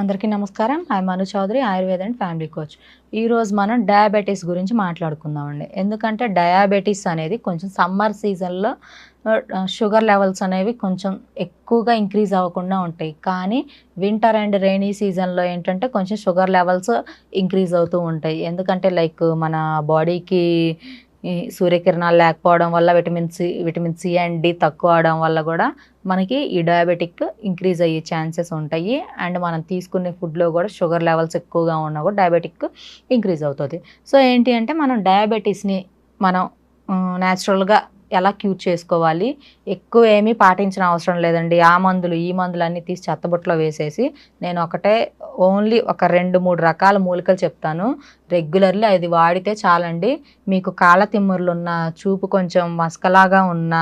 అందరికీ నమస్కారం. I Manu Chaudhary Ayurveda and family coach ఈరోజు మనం డయాబెటీస్ గురించి మాట్లాడుకుందామండి. ఎందుకంటే డయాబెటీస్ అనేది కొంచెం సమ్మర్ సీజన్లో షుగర్ లెవెల్స్ అనేవి కొంచెం ఎక్కువగా ఇంక్రీజ్ అవ్వకుండా ఉంటాయి. కానీ వింటర్ అండ్ రైనీ సీజన్లో ఏంటంటే కొంచెం షుగర్ లెవెల్స్ ఇంక్రీజ్ అవుతూ ఉంటాయి. ఎందుకంటే లైక్ మన బాడీకి ఈ సూర్యకిరణాలు లేకపోవడం వల్ల vitamin C vitamin C and D తక్కువ అవడం వల్ల కూడా మనకి ఈ డయాబెటిక్ ఇంక్రీజ్ అయ్యే ఛాన్సెస్ ఉంటాయి. అండ్ మనం తీసుకునే ఫుడ్లో కూడా షుగర్ లెవెల్స్ ఎక్కువగా ఉన్నా కూడా డయాబెటిక్ ఇంక్రీజ్ అవుతుంది. సో ఏంటి అంటే మనం డయాబెటీస్ని మనం న్యాచురల్గా ఎలా క్యూర్ చేసుకోవాలి? ఎక్కువ ఏమీ పాటించిన అవసరం లేదండి. ఆ మందులు ఈ మందులు అన్నీ తీసి చెత్తబుట్టలో వేసేసి నేను ఒకటే ఓన్లీ ఒక రెండు మూడు రకాల మూలికలు చెప్తాను. రెగ్యులర్లీ అది వాడితే చాలండి. మీకు కాళ్ళ తిమ్ముర్లు ఉన్న చూపు కొంచెం మసకలాగా ఉన్న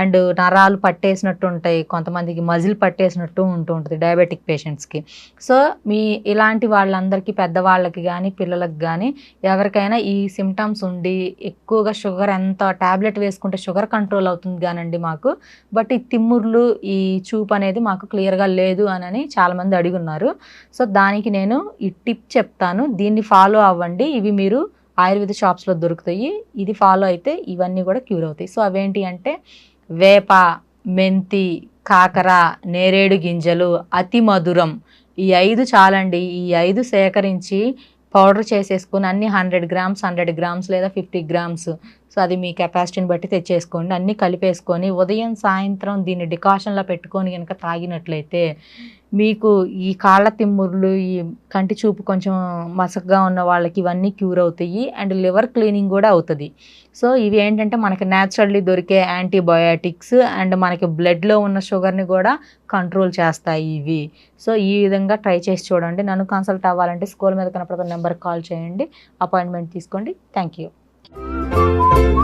అండ్ నరాలు పట్టేసినట్టు ఉంటాయి. కొంతమందికి మజిల్ పట్టేసినట్టు ఉంటూ ఉంటుంది డయాబెటిక్ పేషెంట్స్కి. సో మీ ఇలాంటి వాళ్ళందరికీ పెద్దవాళ్ళకి కానీ పిల్లలకు కానీ ఎవరికైనా ఈ సిమ్టమ్స్ ఉండి ఎక్కువగా షుగర్ ఎంత టాబ్లెట్ వేసుకుంటే షుగర్ కంట్రోల్ అవుతుంది కానండి మాకు. బట్ ఈ తిమ్ముర్లు ఈ చూపు అనేది మాకు క్లియర్గా లేదు అని చాలామంది అడిగి ఉన్నారు సో దానికి నేను ఈ టిప్ చెప్తాను. దీన్ని ఫాలో అవ్వండి. ఇవి మీరు ఆయుర్వేద షాప్స్లో దొరుకుతాయి. ఇది ఫాలో అయితే ఇవన్నీ కూడా క్యూర్ అవుతాయి. సో అవేంటి అంటే వేప మెంతి కాకర నేరేడు గింజలు అతి మధురం. ఈ ఐదు చాలండి. ఈ ఐదు సేకరించి పౌడర్ చేసేసుకుని అన్ని హండ్రెడ్ గ్రామ్స్ హండ్రెడ్ గ్రామ్స్ లేదా ఫిఫ్టీ గ్రామ్స్ సో అది మీ కెపాసిటీని బట్టి తెచ్చేసుకోండి. అన్నీ కలిపేసుకొని ఉదయం సాయంత్రం దీన్ని డికాషన్లో పెట్టుకొని కనుక తాగినట్లయితే మీకు ఈ కాళ్ళ తిమ్ముర్లు ఈ కంటి చూపు కొంచెం మసకగా ఉన్న వాళ్ళకి ఇవన్నీ క్యూర్ అవుతాయి అండ్ లివర్ క్లీనింగ్ కూడా అవుతుంది. సో ఇవి ఏంటంటే మనకి న్యాచురల్లీ దొరికే యాంటీబయాటిక్స్ అండ్ మనకి బ్లడ్లో ఉన్న షుగర్ని కూడా కంట్రోల్ చేస్తాయి ఇవి. సో ఈ విధంగా ట్రై చేసి చూడండి. నన్ను కన్సల్ట్ అవ్వాలంటే స్కూల్ మీద కనపడుతున్న నెంబర్కి కాల్ చేయండి. అపాయింట్మెంట్ తీసుకోండి. Thank you Música